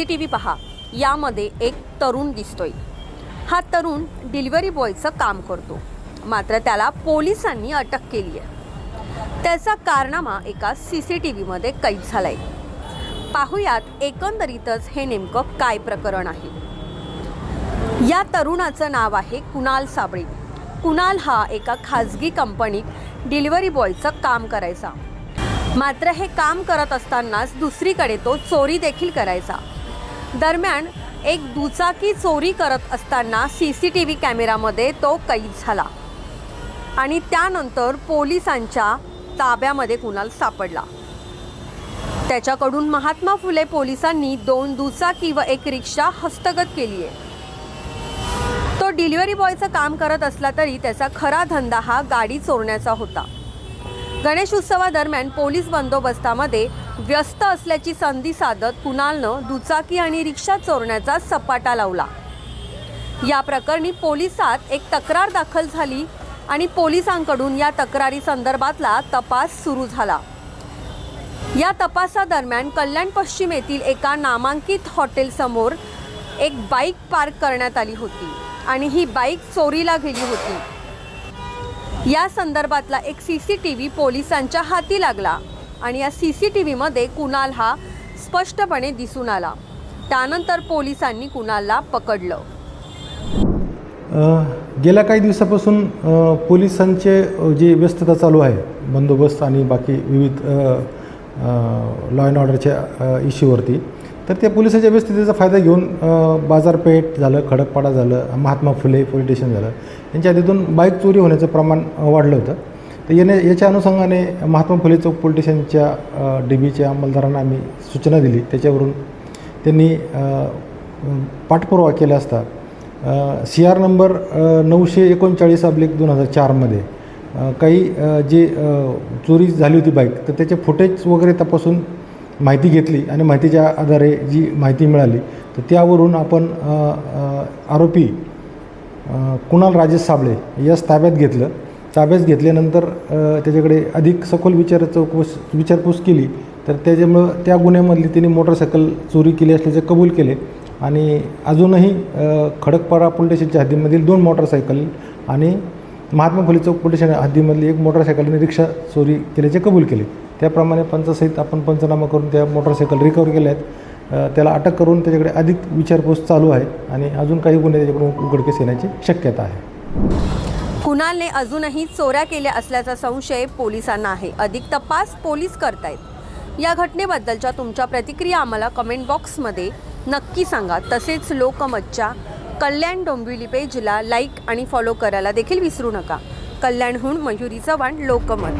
C T V पहा. यामध्ये एक तरुण दिसतोय. हा तरुण डिलिव्हरी बॉयचं काम करतो. मात्र त्याला पोलिसांनी अटक केली आहे. त्याचा कारनामा एका सी सी टी व्हीमध्ये कैद झालाय. पाहुयात एकंदरीतच हे नेमकं काय प्रकरण आहे. या तरुणाचं नाव आहे कुणाल साबळे. कुणाल हा एका खाजगी कंपनीत डिलिव्हरी बॉयचं काम करायचा. मात्र हे काम करत असतानाच दुसरीकडे तो चोरी देखील करायचा. दरम्यान एक दुचाकी चोरी करत असताना सी सी टी व्ही कॅमेरामध्ये तो कैद झाला. आणि त्यानंतर पोलिसांच्या ताब्यामध्ये कुणाल सापडला. त्याच्याकडून महात्मा फुले पोलिसांनी दोन दुचाकी व एक रिक्षा हस्तगत केली आहे तो डिलिव्हरी बॉयचं काम करत असला तरी त्याचा खरा धंदा हा गाडी चोरण्याचा होता. गणेश उत्सवादरम्यान पोलीस बंदोबस्तामध्ये व्यस्त असल्याची संधी साधत कुणालनं दुचाकी आणि रिक्षा चोरण्याचा सपाटा लावला. या प्रकरणी पोलिसात एक तक्रार दाखल झाली आणि पोलिसांकडून या तक्रारी संदर्भातला तपास सुरू झाला. या तपासादरम्यान कल्याण पश्चिम येथील एका नामांकित हॉटेलसमोर एक बाईक पार्क करण्यात आली होती आणि ही बाईक चोरीला गेली होती. या संदर्भातला एक सी सी टी व्ही पोलिसांच्या हाती लागला. आणि या सी सी टी व्हीमध्ये कुणाल हा स्पष्टपणे दिसून आला. त्यानंतर पोलिसांनी कुणालला पकडलं. गेल्या काही दिवसापासून पोलिसांचे जी व्यस्तता चालू आहे बंदोबस्त आणि बाकी विविध लॉ अँड ऑर्डरच्या इश्यूवरती तर त्या पोलिसांच्या व्यस्ततेचा फायदा घेऊन बाजारपेठ झालं खडकपाडा झालं महात्मा फुले पोलीस स्टेशन झालं यांच्या आधीतून बाईक चोरी होण्याचं प्रमाण वाढलं होतं. तर याने याच्या अनुषंगाने महात्मा फुले चौक पोलीस स्टेशनच्या डी बीच्या अंमलदारांना आम्ही सूचना दिली. त्याच्यावरून त्यांनी पाठपुरावा केला असता. सी आर नंबर नऊशे एकोणचाळीस अब्लिक दोन हजार चारमध्ये काही जे चोरी झाली होती बाईक तर त्याचे फुटेज वगैरे तपासून माहिती घेतली आणि माहितीच्या आधारे जी माहिती मिळाली तर त्यावरून आपण आरोपी कुणाल राजेश साबळे यास ताब्यात घेतलं. ताब्यात घेतल्यानंतर त्याच्याकडे अधिक सखोल विचार चौकस विचारपूस केली. तर त्याच्यामुळं त्या गुन्ह्यामधली तिने मोटरसायकल चोरी केली असल्याचे कबूल केले. आणि अजूनही खडकपाडा पोलीस स्टेशनच्या हद्दीमधील दोन मोटरसायकल आणि महात्मा फुले चौक पोलीस स्टेशन हद्दीमधली एक मोटरसायकल आणि रिक्षा चोरी केल्याचे कबूल केले. त्याप्रमाणे पंचासहित आपण पंचनामा करून त्या मोटरसायकल रिकवर केल्या आहेत. त्याला अटक करून त्याच्याकडे अधिक विचारपूस चालू आहे आणि अजून काही गुन्हे त्याच्याकडून उघडकीस येण्याची शक्यता आहे. कुणालने अजूनही चोऱ्या केल्या असल्याचा संशय पोलिसांना आहे. अधिक तपास पोलीस करतायत. या घटनेबद्दलच्या तुमच्या प्रतिक्रिया आम्हाला कमेंट बॉक्समध्ये नक्की सांगा. तसेच लोकमतच्या कल्याण डोंबिवली पेजला लाईक आणि फॉलो करायला देखील विसरू नका. कल्याणहून मयुरी चव्हाण लोकमत.